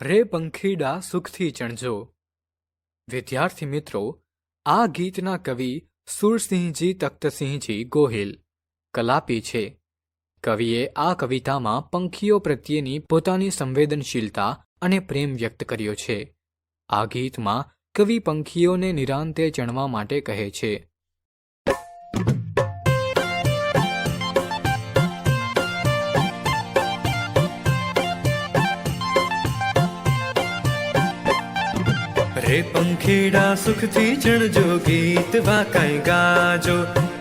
રે પંખીડા સુખથી ચણજો. વિદ્યાર્થી મિત્રો, આ ગીતના કવિ સુરસિંહજી તખ્તસિંહજી ગોહિલ, કલાપી છે. કવિએ આ કવિતામાં પંખીઓ પ્રત્યેની પોતાની સંવેદનશીલતા અને પ્રેમ વ્યક્ત કર્યો છે. આ ગીતમાં કવિ પંખીઓને નિરાંતે ચણવા માટે કહે છે. રે પંખીડા સુખથી ચણજો ગીત વાકાઈ ગાજો.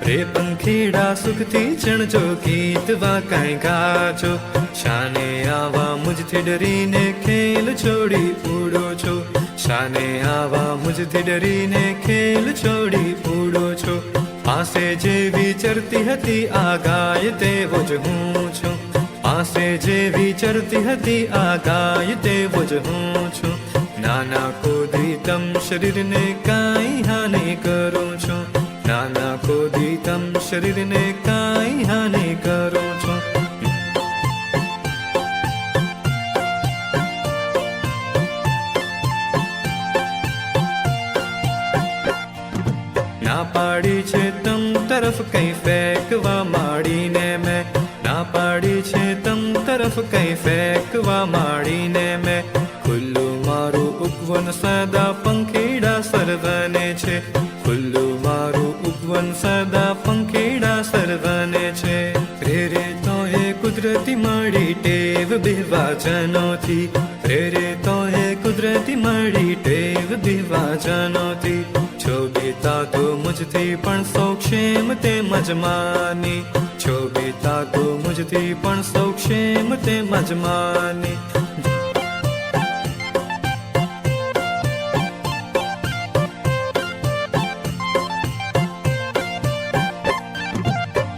રે પંખીડા સુખથી ચણજો ગીત વાકાઈ ગાજો. શાને આવા મુજથી ડરીને ખેલ છોડી ઉડો છો. શાને આવા મુજથી ડરીને ખેલ છોડી ઉડો છો. પાસે જે વિચરતી હતી આ ગાય તેવો જ હું છું. પાસે જે વિચરતી હતી આ ગાય તેવો જ હું છું. નાના કોદી શરીરને કાંઈ હાનિ કરું છું. નાના કોદી શરીરને કાંઈ હાનિ કરું છું. ના પાડી છે તમ તરફ કઈ ફેંકવા માંડીને. તરફ કઈ ફેંકવા માંડીને મેં ખુલ્લું મારું ઉપવન સદા પંખીડા સર્વને છે. ખુલ્લું મારું ઉપવન સદા પંખીડા સર્વને છે. રે રે તો હે કુદરતી મળી ટેવ બિવાજનોથી રે રે તો હે કુદરતી મળી ટેવ બિવાજનોથી છો બેતા તો મુજથી પણ સૌક્ષેમ તેમજ માની. છો બેતા તો મુજથી પણ સૌક્ષેમ તેમજ માની.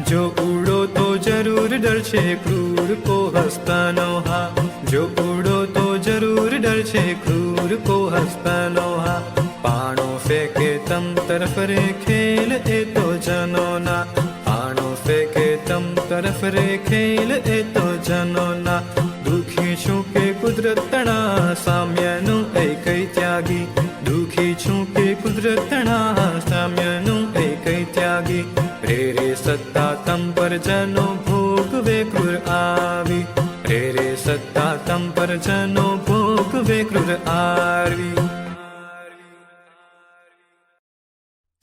જો ઉડો તો જરૂર ડરશે ક્રૂર કો હસ્તાનો હા. જો ઉડો તો જરૂર ડરશે ક્રૂર કો હસ્તાનો હા. પાણો ફેંકે તમ તરફ રે ખેલ, એ તો જનોના. પાણો ફેંકે તમ તરફ રે ખેલ, એ તો જનોના. દુખી છું કે કુદરત તણા સામ્યનું એ કઈ ત્યાગી. દુખી છું કે કુદરત તણા સામ્યનું એ કઈ ત્યાગી. રે રે સત્તા તમ પર જનો ભોગવે ક્રૂર આવી. રે રે સત્તા તમ પર જનો ભોગવે ક્રૂર આવી.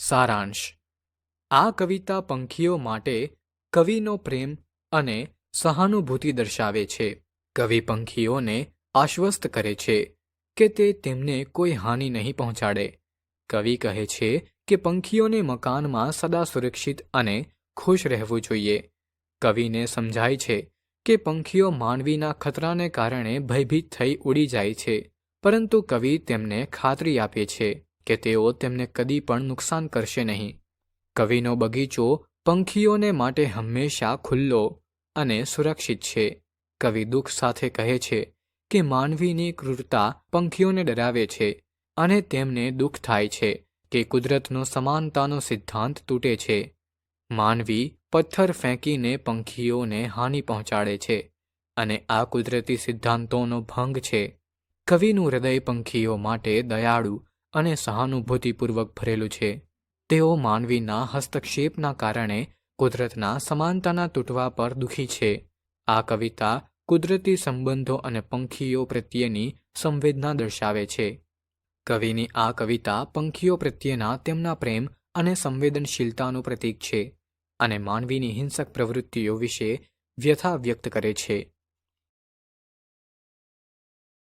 સારાંશ. આ કવિતા પંખીઓ માટે કવિનો પ્રેમ અને સહાનુભૂતિ દર્શાવે છે. કવિ પંખીઓને આશ્વસ્ત કરે છે કે તે તેમને કોઈ હાનિ નહીં પહોંચાડે. કવિ કહે છે કે પંખીઓને મકાનમાં સદા સુરક્ષિત અને ખુશ રહેવું જોઈએ. કવિને સમજાય છે કે પંખીઓ માનવીના ખતરાને કારણે ભયભીત થઈ ઉડી જાય છે, પરંતુ કવિ તેમને ખાતરી આપે છે. કે તેઓ તેમને કદી પણ નુકસાન કરશે નહીં. કવિનો બગીચો પંખીઓને માટે હંમેશા ખુલ્લો અને સુરક્ષિત છે. કવિ દુઃખ સાથે કહે છે કે માનવીની ક્રૂરતા પંખીઓને ડરાવે છે અને તેમને દુઃખ થાય છે કે કુદરતનો સમાનતાનો સિદ્ધાંત તૂટે છે. માનવી પથ્થર ફેંકીને પંખીઓને હાનિ પહોંચાડે છે અને આ કુદરતી સિદ્ધાંતોનો ભંગ છે. કવિનું હૃદય પંખીઓ માટે દયાળુ અને સહાનુભૂતિપૂર્વક ભરેલું છે. તેઓ માનવીના હસ્તક્ષેપના કારણે કુદરતના સમાનતાના તૂટવા પર દુઃખી છે. આ કવિતા કુદરતી સંબંધો અને પંખીઓ પ્રત્યેની સંવેદના દર્શાવે છે. કવિની આ કવિતા પંખીઓ પ્રત્યેના તેમના પ્રેમ અને સંવેદનશીલતાનું પ્રતીક છે અને માનવીની હિંસક પ્રવૃત્તિઓ વિશે વ્યથા વ્યક્ત કરે છે.